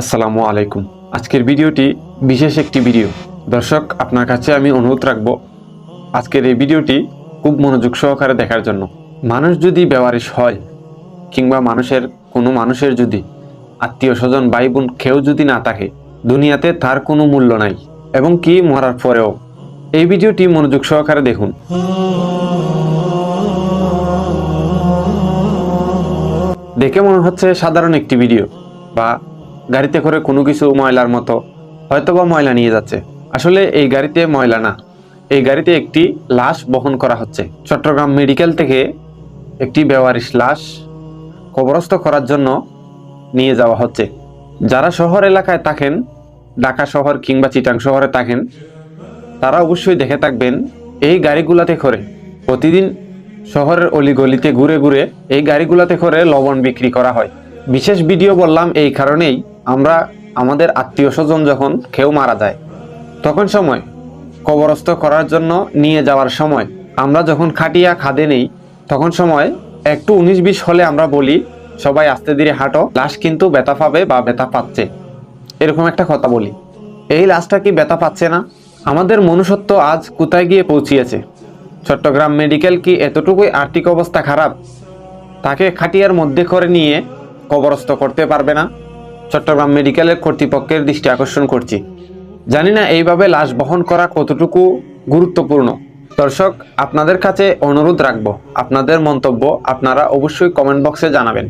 আসসালামু আলাইকুম। আজকের ভিডিওটি বিশেষ একটি ভিডিও। দর্শক, আপনার কাছে আমি অনুরোধ রাখব আজকের এই ভিডিওটি খুব মনোযোগ সহকারে দেখার জন্য। মানুষ যদি বেওয়ারিশ হয় কিংবা মানুষের, কোনো মানুষের যদি আত্মীয় স্বজন ভাই বোন কেউ যদি না থাকে, দুনিয়াতে তার কোনো মূল্য নাই। এবং কি মরার পরেও। এই ভিডিওটি মনোযোগ সহকারে দেখুন। দেখে মনে হচ্ছে সাধারণ একটি ভিডিও বা গাড়িতে করে কোনো কিছু ময়লার মতো হয়তো বা ময়লা নিয়ে যাচ্ছে। আসলে এই গাড়িতে ময়লা না, এই গাড়িতে একটি লাশ বহন করা হচ্ছে। চট্টগ্রাম মেডিকেল থেকে একটি বেওয়ারিশ লাশ কবরস্থ করার জন্য নিয়ে যাওয়া হচ্ছে। যারা শহর এলাকায় থাকেন, ঢাকা শহর কিংবা চিটাং শহরে থাকেন, তারা অবশ্যই দেখে থাকবেন, এই গাড়িগুলাতে করে প্রতিদিন শহরের অলিগলিতে ঘুরে ঘুরে এই গাড়িগুলাতে করে লবণ বিক্রি করা হয়। বিশেষ ভিডিও বললাম এই কারণেই আমরা আমাদের আত্মীয় স্বজন যখন কেউ মারা যায়, তখন সময় কবরস্থ করার জন্য নিয়ে যাওয়ার সময়। আমরা যখন খাটিয়া খাদে নেই, তখন সময় একটু উনিশ বিশ হলে আমরা বলি, সবাই আস্তে ধীরে হাঁটো, লাশ কিন্তু ব্যথা পাবে বা ব্যথা পাচ্ছে। এরকম একটা কথা বলি। এই লাশটা কি ব্যথা পাচ্ছে না? আমাদের মনুষ্যত্ব আজ কোথায় গিয়ে পৌঁছিয়েছে? চট্টগ্রাম মেডিকেল কি এতটুকুই আর্থিক অবস্থা খারাপ? তাকে খাটিয়ার মধ্যে করে নিয়ে কবরস্থ করতে পারবে না? চট্টগ্রাম মেডিকেলের কর্তৃপক্ষের দৃষ্টি আকর্ষণ করছি। জানি না এইভাবে লাশ বহন করা কতটুকু গুরুত্বপূর্ণ। দর্শক, আপনাদের কাছে অনুরোধ রাখব, আপনাদের মন্তব্য আপনারা অবশ্যই কমেন্ট বক্সে জানাবেন।